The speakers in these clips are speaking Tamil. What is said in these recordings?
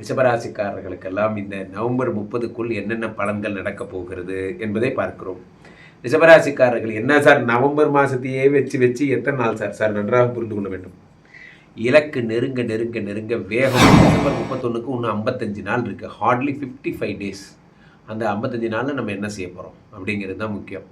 ரிஷபராசிக்காரர்களுக்கெல்லாம் இந்த நவம்பர் முப்பதுக்குள் என்னென்ன பலன்கள் நடக்கப் போகிறது என்பதை பார்க்கிறோம். ரிஷபராசிக்காரர்கள் என்ன சார்? நவம்பர் மாதத்தையே வச்சு வச்சு எத்தனை நாள் சார்? சார் நன்றாக புரிந்து கொள்ள வேண்டும். இலக்கு நெருங்க நெருங்க நெருங்க வேகம். டிசம்பர் முப்பத்தொன்றுக்கு இன்னும் ஐம்பத்தஞ்சு நாள் இருக்குது ஹார்ட்லி ஃபிஃப்டி ஃபைவ் டேஸ் அந்த ஐம்பத்தஞ்சு நாளில் நம்ம என்ன செய்ய போகிறோம் அப்படிங்கிறது தான் முக்கியம்.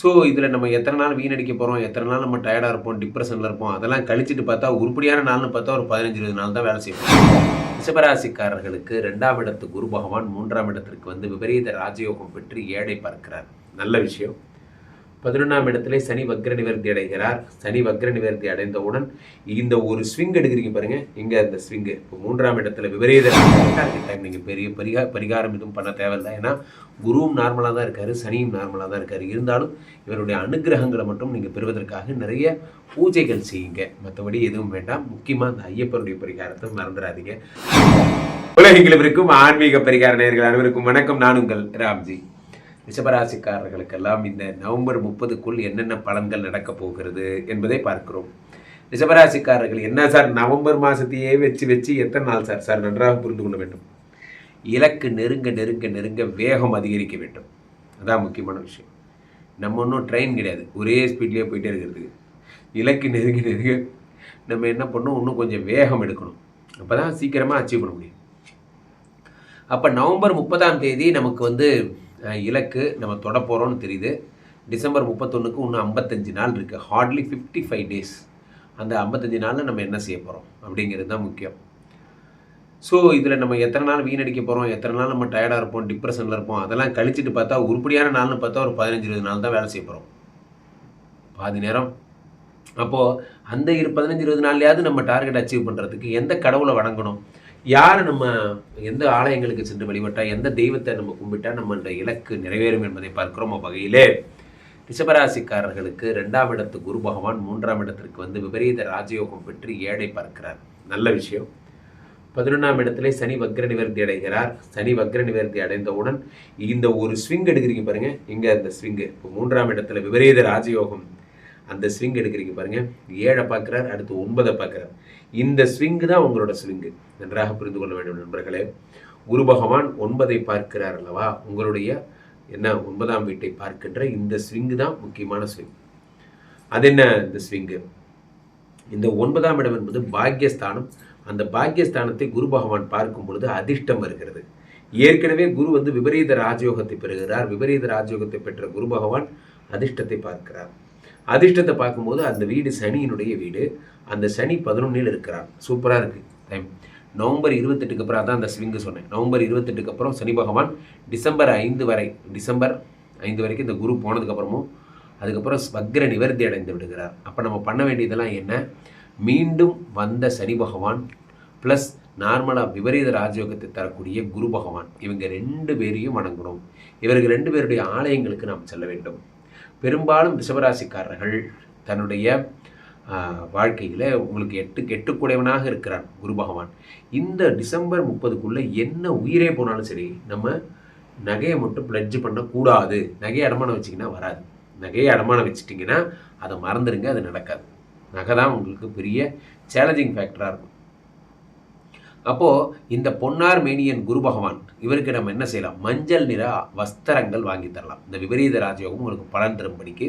ஸோ இதில் நம்ம எத்தனை நாள் வீணடிக்க போகிறோம் எத்தனை நாள் நம்ம டயர்டாக இருப்போம்? டிப்ரெஷனில் இருப்போம்? அதெல்லாம் கழிச்சிட்டு பார்த்தா உருப்படியான நாள்னு பார்த்தா ஒரு பதினஞ்சு இருபது நாள் தான் வேலை செய்வோம் ரிஷபராசிக்காரர்களுக்கு ரெண்டாம் இடத்து குரு பகவான் மூன்றாம் இடத்திற்கு வந்து விபரீத ராஜயோகம் பெற்று ஏழை பார்க்கிறார். நல்ல விஷயம். பதினொன்றாம் இடத்துல சனி வக்ர நிவர்த்தி அடைகிறார். சனி வக்ர நிவர்த்தி அடைந்தவுடன் இந்த ஒரு ஸ்விங் எடுக்கிறீங்க பாருங்க. இங்க அந்த ஸ்விங்? இப்போ மூன்றாம் இடத்துல விபரீத டைம் நீங்க பெரிய பரிகா பரிகாரம் எதுவும் பண்ண தேவையில்லை. ஏன்னா குருவும் நார்மலாக தான் இருக்காரு சனியும் நார்மலாக தான் இருக்காரு. இருந்தாலும் இவருடைய அனுகிரகங்களை மட்டும் நீங்க பெறுவதற்காக நிறைய பூஜைகள் செய்யுங்க. மற்றபடி எதுவும் வேண்டாம். முக்கியமா அந்த ஐயப்பனுடைய பரிகாரத்தை மறந்துடாதீங்க. உலகங்கள் இருக்கும் ஆன்மீக பரிகார நேர்கள் அனைவருக்கும் வணக்கம். நான் உங்கள் ராம்ஜி. ரிஷபராசிக்காரர்களுக்கெல்லாம் இந்த நவம்பர் முப்பதுக்குள் என்னென்ன பலன்கள் நடக்கப் போகிறது என்பதை பார்க்கிறோம். ரிஷபராசிக்காரர்கள் என்ன சார்? நவம்பர் மாதத்தையே வச்சு வச்சு எத்தனை நாள் சார்? சார் நன்றாக புரிந்து கொள்ள வேண்டும். இலக்கு நெருங்க நெருங்க நெருங்க வேகம் அதிகரிக்க வேண்டும். அதான் முக்கியமான விஷயம். நம்ம ஒன்றும் ட்ரெயின் கிடையாது. ஒரே ஸ்பீட்லேயே போயிட்டே இருக்கிறதுக்கு. இலக்கு நெருங்க நெருங்க நம்ம என்ன பண்ணணும்? இன்னும் கொஞ்சம் வேகம் எடுக்கணும். அப்போ தான் சீக்கிரமாக அச்சீவ் பண்ண முடியும். அப்போ நவம்பர் முப்பதாம் தேதி நமக்கு வந்து இலக்கு நம்ம தொட போகிறோம்னு தெரியுது. டிசம்பர் முப்பத்தொன்றுக்கு இன்னும் ஐம்பத்தஞ்சு நாள் இருக்குது ஹார்ட்லி ஃபிஃப்டி ஃபைவ் டேஸ் அந்த ஐம்பத்தஞ்சு நாளில் நம்ம என்ன செய்ய போகிறோம் அப்படிங்கிறது தான் முக்கியம். ஸோ இதில் நம்ம எத்தனை நாள் வீணடிக்க போகிறோம் எத்தனை நாள் நம்ம டயர்டாக இருப்போம்? டிப்ரெஷனில் இருப்போம்? அதெல்லாம் கழிச்சிட்டு பார்த்தா உருப்படியான நாள்னு பார்த்தா ஒரு பதினஞ்சு இருபது நாள் தான் வேலை செய்ய போகிறோம் பாதி நேரம். அப்போது அந்த இரு பதினஞ்சு இருபது நாள்லையாவது நம்ம டார்கெட் அச்சீவ் பண்ணுறதுக்கு எந்த கடவுளை வணங்கணும்? யாரை நம்ம எந்த ஆலயங்களுக்கு சென்று வழிபட்டா எந்த தெய்வத்தை நம்ம கும்பிட்டா அந்த இலக்கு நிறைவேறும் என்பதை பார்க்கிறோம் வகையிலே. ரிஷபராசிக்காரர்களுக்கு ரெண்டாம் இடத்து குரு பகவான் மூன்றாம் இடத்திற்கு வந்து விபரீத ராஜயோகம் பெற்று ஏழை பார்க்கிறார். நல்ல விஷயம். பதினொன்றாம் இடத்துல சனி வக்ர நிவர்த்தி அடைகிறார். சனி வக்ர நிவர்த்தி அடைந்தவுடன் இந்த ஒரு ஸ்விங் எடுக்கிறீங்க பாருங்க. இங்க அந்த ஸ்விங்கு? இப்போ மூன்றாம் இடத்துல விபரீத ராஜயோகம். அந்த ஸ்விங் எடுக்கிறீங்க பாருங்க. ஏழை பார்க்குறார் அடுத்து ஒன்பதை பார்க்குறார். இந்த ஸ்விங்கு தான் உங்களோட ஸ்விங்கு நன்றாக புரிந்து கொள்ள வேண்டும் நண்பர்களே. குரு பகவான் ஒன்பதை பார்க்கிறார் அல்லவா? உங்களுடைய என்ன ஒன்பதாம் வீட்டை பார்க்கின்ற இந்த ஸ்விங்கு தான் முக்கியமான ஸ்விங் அது என்ன இந்த ஸ்விங்கு இந்த ஒன்பதாம் இடம் என்பது பாக்கியஸ்தானம் அந்த பாக்கியஸ்தானத்தை குரு பகவான் பார்க்கும் பொழுது அதிர்ஷ்டம் வருகிறது. ஏற்கனவே குரு வந்து விபரீத ராஜயோகத்தை பெறுகிறார். விபரீத ராஜயோகத்தை பெற்ற குரு பகவான் அதிர்ஷ்டத்தை பார்க்கிறார். அதிர்ஷ்டத்தை பார்க்கும்போது அந்த வீடு சனியினுடைய வீடு. அந்த சனி பதினொன்னில் இருக்கிறார். சூப்பராக இருக்குது டைம். நவம்பர் இருபத்தெட்டுக்கு அப்புறம் அதான் அந்த ஸ்விங்கு சொன்னேன். நவம்பர் இருபத்தெட்டுக்கு அப்புறம் சனி பகவான் டிசம்பர் ஐந்து வரை டிசம்பர் ஐந்து வரைக்கும் இந்த குரு போனதுக்கப்புறமும் அதுக்கப்புறம் வக்ர நிவர்த்தி அடைந்து விடுகிறார். அப்போ நம்ம பண்ண வேண்டியதெல்லாம் என்ன? மீண்டும் வந்த சனி பகவான் ப்ளஸ் நார்மலாக விபரீத ராஜயோகத்தை தரக்கூடிய குரு பகவான். இவங்க ரெண்டு பேரையும் வணங்கணும். இவர்கள் ரெண்டு பேருடைய ஆலயங்களுக்கு நாம் செல்ல வேண்டும். பெரும்பாலும் ரிஷபராசிக்காரர்கள் தன்னுடைய வாழ்க்கையில் உங்களுக்கு எட்டு கெட்டுக்கூடியவனாக இருக்கிறான் குரு பகவான். இந்த டிசம்பர் முப்பதுக்குள்ளே என்ன உயிரே போனாலும் சரி நம்ம நகையை மட்டும் பிளட்ஜ் பண்ணக்கூடாது. நகையை அடமானம் வச்சிங்கன்னா வராது. நகையை அடமானம் வச்சிட்டிங்கன்னா அதை மறந்துடுங்க அது நடக்காது. நகை தான் உங்களுக்கு பெரிய சேலஞ்சிங் ஃபேக்டராக இருக்கும். அப்போது இந்த பொன்னார் மேனியன் குரு பகவான் இவருக்கு நம்ம என்ன செய்யலாம்? மஞ்சள் நிற வஸ்திரங்கள் வாங்கி தரலாம். இந்த விபரீத ராஜயோகம் உங்களுக்கு பலன் தரும்படிக்கு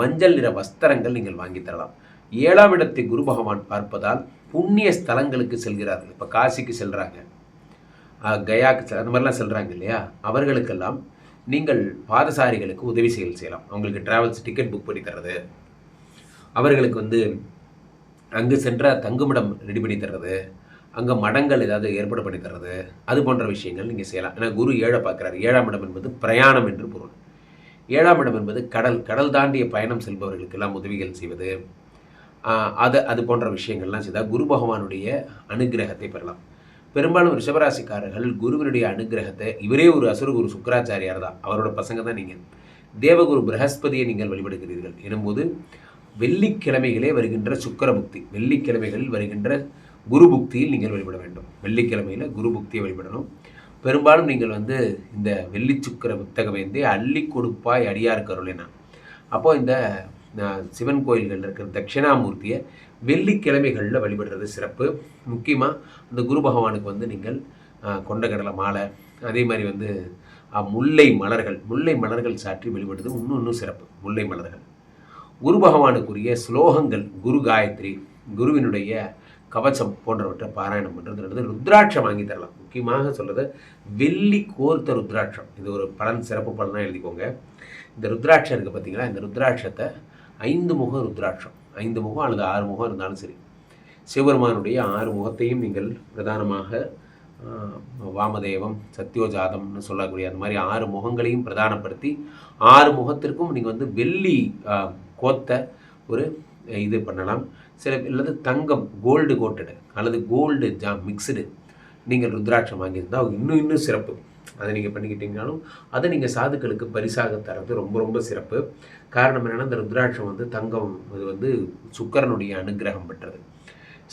மஞ்சள் நிற வஸ்திரங்கள் நீங்கள் வாங்கி தரலாம். ஏழாம் இடத்தை குரு பகவான் பார்ப்பதால் புண்ணிய ஸ்தலங்களுக்கு செல்கிறார்கள். இப்போ காசிக்கு செல்கிறாங்க கயாக்கு செல் அந்த மாதிரிலாம் செல்கிறாங்க இல்லையா? அவர்களுக்கெல்லாம் நீங்கள் பாதசாரிகளுக்கு உதவி செயல் செய்யலாம். அவங்களுக்கு டிராவல்ஸ் டிக்கெட் புக் பண்ணி தர்றது. அவர்களுக்கு வந்து அங்கு சென்ற தங்குமிடம் ரெடி பண்ணி தர்றது. அங்கே மடங்கள் ஏதாவது ஏற்பாடு பண்ணி தர்றது அது போன்ற விஷயங்கள் நீங்கள் செய்யலாம். ஏன்னா குரு ஏழை பார்க்குறாரு. ஏழாம் இடம் என்பது பிரயாணம் என்று பொருள். ஏழாம் இடம் என்பது கடல் கடல் தாண்டிய பயணம் செல்பவர்களுக்கெல்லாம் உதவிகள் செய்வது அது அது போன்ற விஷயங்கள்லாம் செய்தால் குரு பகவானுடைய அனுகிரகத்தை பெறலாம். பெரும்பாலும் ரிஷபராசிக்காரர்கள் குருவினுடைய அனுகிரகத்தை இவரே ஒரு அசுரகுரு சுக்கராச்சாரியார் தான். அவரோட பசங்க தான் நீங்கள் தேவகுரு பிரகஸ்பதியை நீங்கள் வழிபடுகிறீர்கள். எனும்போது வெள்ளிக்கிழமைகளே வருகின்ற சுக்கரபுக்தி வெள்ளிக்கிழமைகளில் வருகின்ற குரு புக்தியில் நீங்கள் வழிபட வேண்டும். வெள்ளிக்கிழமையில் குரு புக்தியை வழிபடணும். பெரும்பாலும் நீங்கள் வந்து இந்த வெள்ளி சுக்கர புத்தக வேந்தே அள்ளி கொடுப்பாய் அடியார் கருளினா. அப்போது இந்த சிவன் கோயில்களில் இருக்கிற தட்சிணாமூர்த்தியை வெள்ளிக்கிழமைகளில் வழிபடுறது சிறப்பு. முக்கியமாக இந்த குரு பகவானுக்கு வந்து நீங்கள் ஆஹ், கொண்டக்கடலை மாலை அதே மாதிரி வந்து முல்லை மலர்கள் முல்லை மலர்கள் சாற்றி வழிபடுறது இன்னும் இன்னும் சிறப்பு. முல்லை மலர்கள். குரு பகவானுக்குரிய ஸ்லோகங்கள் குரு காயத்ரி குருவினுடைய கவச்சம் போன்றவற்றை பாராயணம் பண்ணுறது ருத்ராட்சம் வாங்கி தரலாம். முக்கியமாக சொல்கிறது வெள்ளி கோர்த்த ருத்ராட்சம். இது ஒரு பலன் சிறப்பு பலனாக எழுதிக்கோங்க. இந்த ருத்ராட்சம் இருக்குது பார்த்தீங்களா இந்த ருத்ராட்சத்தை ஐந்து முகம் ருத்ராட்சம். ஐந்து முகம் அல்லது ஆறு முகம் இருந்தாலும் சரி. சிவபெருமானுடைய ஆறு முகத்தையும் நீங்கள் பிரதானமாக வாமதேவம் சத்யோஜாதம்னு சொல்லக்கூடிய அந்த மாதிரி ஆறு முகங்களையும் பிரதானப்படுத்தி ஆறு முகத்திற்கும் நீங்கள் வந்து வெள்ளி கோத்த ஒரு இது பண்ணலாம். சில அல்லது தங்கம் கோல்டு கோட்டடு அல்லது கோல்டு ஜா மிக்சடு நீங்கள் ருத்ராட்சம் வாங்கியிருந்தால் இன்னும் இன்னும் சிறப்பு. அதை நீங்கள் பண்ணிக்கிட்டீங்கனாலும் அதை நீங்கள் சாதுக்களுக்கு பரிசாக தரது ரொம்ப ரொம்ப சிறப்பு. காரணம் என்னென்னா இந்த ருத்ராட்சம் வந்து தங்கம் இது வந்து சுக்கரனுடைய அனுக்கிரகம் பெற்றது.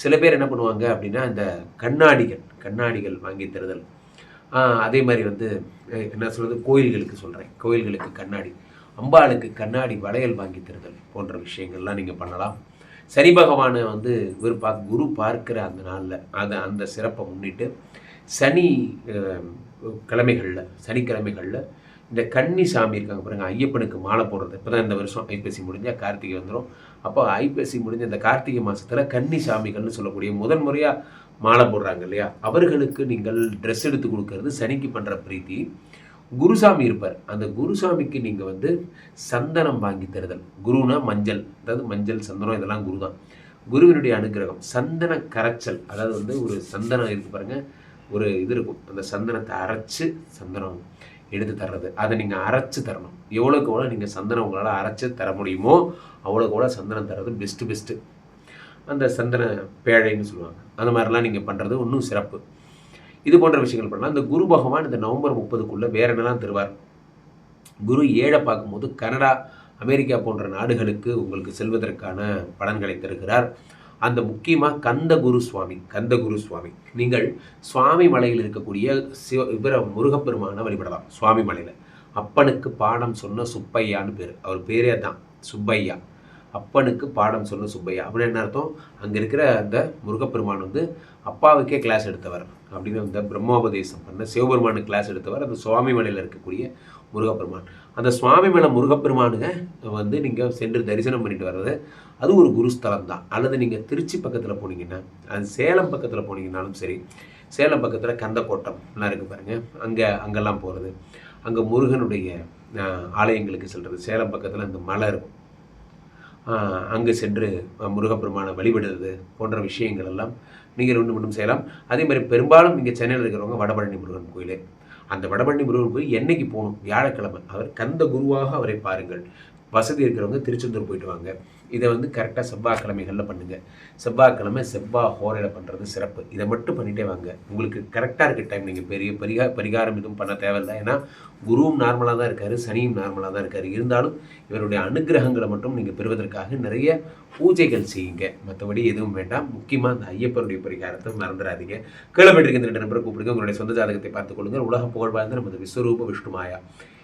சில பேர் என்ன பண்ணுவாங்க அப்படின்னா இந்த கண்ணாடிகள் கண்ணாடிகள் வாங்கி தருதல். அதே மாதிரி வந்து என்ன சொல்கிறது கோயில்களுக்கு சொல்கிறேன் கோயில்களுக்கு கண்ணாடி. அம்பாளுக்கு கண்ணாடி வளையல் வாங்கி தருதல் போன்ற விஷயங்கள்லாம் நீங்கள் பண்ணலாம். சனி பகவானை வந்து இவர் பா குரு பார்க்கிற அந்த நாளில் அதை அந்த சிறப்பை முன்னிட்டு சனி கிழமைகளில் சனிக்கிழமைகளில் இந்த கன்னி சாமி இருக்காங்க பாருங்க ஐயப்பனுக்கு மாலை போடுறது. இப்போ தான் இந்த வருஷம் ஐப்பசி முடிஞ்சால் கார்த்திகை வந்துடும் அப்போ ஐப்பசி முடிஞ்ச இந்த கார்த்திகை மாதத்தில் கன்னி சாமிகள்னு சொல்லக்கூடிய முதன் முறையாக மாலை போடுறாங்க இல்லையா? அவர்களுக்கு நீங்கள் ட்ரெஸ் எடுத்து கொடுக்கறது சனிக்கு பண்ணுற பிரீத்தி. குருசாமி இருப்பார். அந்த குருசாமிக்கு நீங்கள் வந்து சந்தனம் வாங்கி தருதல். குருனா மஞ்சள். அதாவது மஞ்சள் சந்தனம் இதெல்லாம் குரு தான் குருவினுடைய அனுகிரகம் சந்தன கரைச்சல். அதாவது வந்து ஒரு சந்தனம் இருக்கு பாருங்க. ஒரு இது இருக்கும். அந்த சந்தனத்தை அரைச்சு சந்தனம் எடுத்து தர்றது. அதை நீங்கள் அரைச்சு தரணும். எவ்வளோக்கு எவ்வளோ நீங்கள் சந்தனம் உங்களால் அரைச்சு தர முடியுமோ அவ்வளோக்கு எவ்வளோ சந்தனம் தர்றது பெஸ்ட்டு பெஸ்ட்டு அந்த சந்தன பேழைன்னு சொல்லுவாங்க. அந்த மாதிரிலாம் நீங்கள் பண்ணுறது இன்னும் சிறப்பு. இது போன்ற விஷயங்கள் பண்ணலாம். இந்த குரு பகவான் இந்த நவம்பர் முப்பதுக்குள்ளே வேற என்னெல்லாம் தருவார். குரு ஏழை பார்க்கும்போது கனடா அமெரிக்கா போன்ற நாடுகளுக்கு உங்களுக்கு செல்வதற்கான பலன்களை தருகிறார். அந்த முக்கியமாக கந்த குரு சுவாமி கந்த குரு சுவாமி. நீங்கள் சுவாமி மலையில் இருக்கக்கூடிய சிவ இவர முருகப்பெருமான வழிபடலாம் சுவாமி மலையில். அப்பனுக்கு பாடம் சொன்ன சுப்பையான்னு பேர். அவர் பேரே தான் சுப்பையா. அப்பனுக்கு பாடம் சொன்ன சுப்பையா. அப்படின்னு என்ன அர்த்தம்? அங்கே இருக்கிற அந்த முருகப்பெருமான் வந்து அப்பாவுக்கே கிளாஸ் எடுத்தவர். அப்படின்னு அந்த பிரம்மோபதேசம் பண்ண சிவபெருமானுக்கு கிளாஸ் எடுத்தவர் அந்த சுவாமி மலையில் இருக்கக்கூடிய முருகப்பெருமான். அந்த சுவாமி மலை முருகப்பெருமானுங்க வந்து நீங்கள் சென்று தரிசனம் பண்ணிட்டு வர்றது அது ஒரு குருஸ்தலம் தான் அல்லது நீங்கள் திருச்சி பக்கத்தில் போனீங்கன்னா அது சேலம் பக்கத்தில் போனீங்கன்னாலும் சரி சேலம் பக்கத்தில் கந்தக்கோட்டம் எல்லாம் இருக்குது பாருங்கள் அங்கே அங்கெல்லாம் போகிறது அங்கே முருகனுடைய ஆலயங்களுக்கு செல்கிறது சேலம் பக்கத்தில் அந்த மலை இருக்கும். அங்கு சென்று முருகப்பெருமானை வழிபடுறது போன்ற விஷயங்கள் எல்லாம் நீங்கள் ரெண்டு மட்டும் செய்யலாம். அதே மாதிரி பெரும்பாலும் இங்கே சென்னையில் இருக்கிறவங்க வடபழனி முருகன் கோயிலே. அந்த வடபழனி முருகன் கோயில் என்னைக்கு போகணும்? வியாழக்கிழமை. அவர் கந்த குருவாக அவரை பாருங்கள். வசதி இருக்கிறவங்க திருச்செந்தூர் போயிட்டு வாங்க. இதை வந்து கரெக்டாக செவ்வாய்க்கிழமைகளில் பண்ணுங்கள் செவ்வாய்க்கிழமை செவ்வாய் ஹோரையில் பண்ணுறது சிறப்பு. இதை மட்டும் பண்ணிகிட்டே வாங்க. உங்களுக்கு கரெக்டாக இருக்க டைம் நீங்கள் பெரிய பரிகா பரிகாரம் எதுவும் பண்ண தேவையில்லை. ஏன்னா குருவும் நார்மலாக தான் இருக்கார் சனியும் நார்மலாக தான் இருக்கார். இருந்தாலும் இவருடைய அனுகிரகங்களை மட்டும் நீங்கள் பெறுவதற்காக நிறைய பூஜைகள் செய்யுங்க. மற்றபடி எதுவும் வேண்டாம். முக்கியமாக அந்த ஐயப்பனுடைய பரிகாரத்தை மறந்துடாதீங்க. கேள்விப்பட்டிருக்க இந்த ரெண்டு நம்பரை கூப்பிடுங்க. உங்களுடைய சொந்த ஜாதகத்தை பார்த்துக் கொள்ளுங்கள். உலக புகழ் வாழ்ந்த நமது விஸ்வரூப விஷ்ணுமாயா.